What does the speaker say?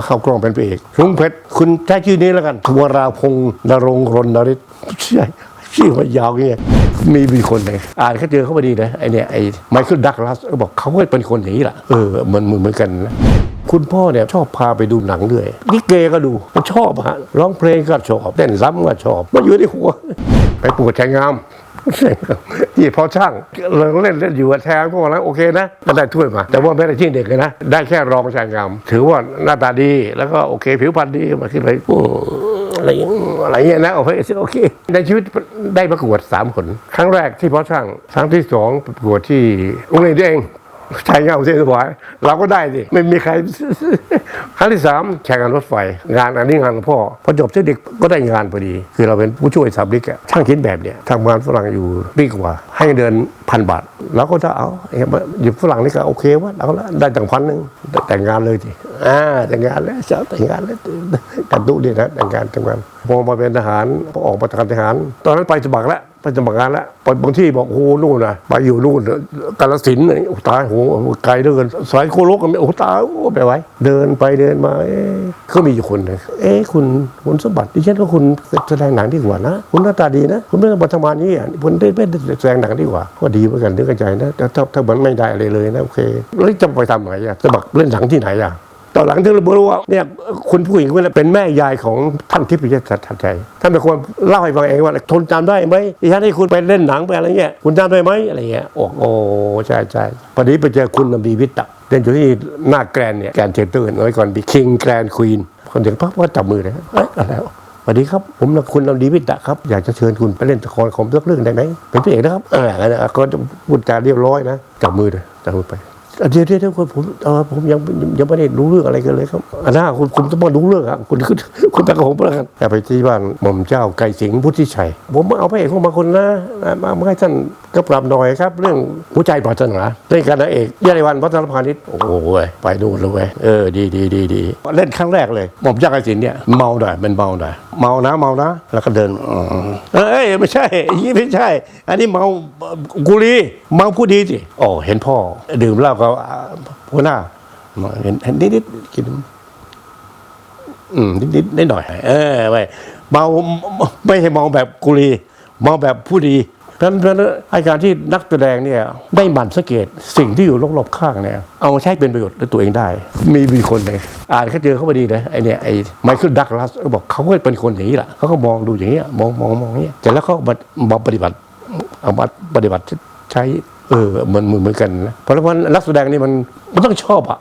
ก็เข้ากล้องเป็นพระเอกลุงเพชรคุณใช้ชื่อนี้แล้วกันทวราพงษ์นรงรณฤทธิ์ใช่ชื่อมันยาวเงี้ยมีมีคนเลยอ่านเขาเจอเขาพอดีนะไอเนี่ยไอไมเคิลดักลัสบอกเขาก็เป็นคนอย่างนี้แหละเออมันเหมือนกันนะคุณพ่อเนี่ยชอบพาไปดูหนังด้วยลิเกก็ดูมันชอบฮะร้องเพลงก็ชอบเต้นซ้ำก็ชอบมันอยู่ในหัวไปปวดชายงาม ที่พอช่างเราเล่นเล่นอยู่แทนพวกนั้นโอเคนะก็ได้ถ้วยมา แต่ว่าไม่ได้ที่เด็กเลยนะ ได้แค่รองชายงาม ถือว่าหน้าตาดีแล้วก็โอเค ผิวพรรณดีมาขึ้นไปอะไรอย่างอะไรเงี้ยนะโอเคโอเค ในชีวิตได้ประกวดสามคน ครั้งแรกที่พอช่างครั้งที่สองประกวดที่โรงเรียนตัวเอง ชายงานอุเทนสวายเราก็ได้สิไม่มีใครครั้งที่สามแข่งงานรถไฟ งานอันนี้งานของพ่อพอจบที่เด็กก็ได้งานพอดี คือเราเป็นผู้ช่วยสาบลิกะช่างคิดแบบเนี่ยทำงานฝรั่งอยู่ปีกว่า ให้เดือนพันบาทเราก็จะเอาเอ้ยอยู่ฝรั่งนี่ก็โอเควะเราก็ได้ตั้งพันหนึ่งแต่งงานเลยทีอ่าแต่งงานแล้วจะแต่งงานแล้วกันดุดีนะแต่งงานแต่งงานพอมาเป็นทหารพอออกมาจากทหาร ตอนนั้นไปสมัครแล้ว ไปสมัครงานแล้วไปบางที่บอกโอ้โนู่นนะไปอยู่นู่นกาลสินนี่โอ้ตายโหไกลเหลือเกินสายโคโลกกันโอ้ตายโอ้ไปไว้ เดินไปเดินมาเอ๊ก็มีอยู่คนหนึงเอ๊คุณคุณสมบัติดิฉันว่าคุณแสดงหนังดีกว่านะ คุณหน้าตาดีนะ คุณไม่ต้องมาทำงานนี้อะคุณได้ไม่ได้แสดงหนังดีกว่าก็ดีเหมือนกันนึกกันใจนะแต่ถ้าถ้ามันไม่ได้อะไรเลยนะโอเคแล้วจะไปทำไหนอะสมัครเล่นหนังที่ไหนอะ ตอนหลังถึงเรารู้ว่าเนี่ยคุณผู้หญิงคนนั้นเป็นแม่ยายของท่านทิพย์ชัดชัยท่านเป็นคนเล่าให้ฟังเองว่าทนจำได้ไหมที่ฉันให้คุณไปเล่นหนังไปอะไรเงี้ยคุณจำได้ไหมอะไรเงี้ยโอ้โหใช่ใช่พอดีไปเจอคุณนบีวิทย์อะเล่นอยู่ที่หน้าแกรนเนี่ยแกรนเทเตอร์น้อยก่อนบีคิงแกรนควีนคนเด็กพักว่าจับมือเลยอะไรวะสวัสดีครับ ผมนคุณนำดีวิทย์อะครับ อยากจะเชิญคุณไปเล่นละครของเรื่องได้ไหมเป็นพระเอกนะครับเอออะไรนะก็พูดจาเรียบร้อยนะจับมือเลยจับมือไป เดี๋ยวเดี๋ยวเดี๋ยวคุณผมเออผมยังยังไม่ได้รู้เรื่องอะไรกันเลยครับอันน่าคุณคุณต้องมารู้เรื่องอะคุณคุณคุณไปกับผมแล้วกันแต่ไปที่บ้านหม่อมเจ้าไก่สิงห์พุทธิชัย ผมเอาพระเอกเข้ามาคนนะมามาให้ท่าน ก็ปรับหน่อยครับ เรื่องหัวใจปรารถนาเล่นกันนางเอกยาริวันวัฒนพาณิชย์โอ้โหเว้ยไปดูนเลยเว้ยเออดีดีดีดีเล่นครั้งแรกเลยหม่อมเจ้าไก่สิงห์เนี่ยเมาหน่อยเป็นเมาหน่อยเมานะเมานะ แล้วก็เดินอืมเอ้ยไม่ใช่อันนี้ไม่ใช่ อันนี้เมากุลีเมาผู้ดีสิโอ้เห็นพ่อ ดื่มเหล้าก็หัวหน้าเห็นเห็นนิดๆกินอืมนิดๆนิดหน่อยๆเออไว้เมาไม่ใช่เมาแบบกุลีเมาแบบผู้ดี เพราะฉะนั้นเพราะฉะนั้นไอาการที่นักแสดงเนี่ยได้หมั่นสังเกตสิ่งที่อยู่รอบๆข้างเนี่ยเอามาใช้เป็นประโยชน์ในตัวเองได้ มีมีคนเลยอ่านเขาเจอเขาพอดีนะไอเนี่ยไอไมเคิลดักลัสบอกเขาก็เป็นคนอย่างนี้แหละเขาก็มองดูอย่างเงี้ยมองมองมองอย่างเงี้ยแต่แล้วเขามามาปฏิบัติเอามาปฏิบัติใช้เออเหมือนเหมือนเหมือนกันนะเพราะฉะนั้นนักแสดงนี่มันมันต้องชอบอะ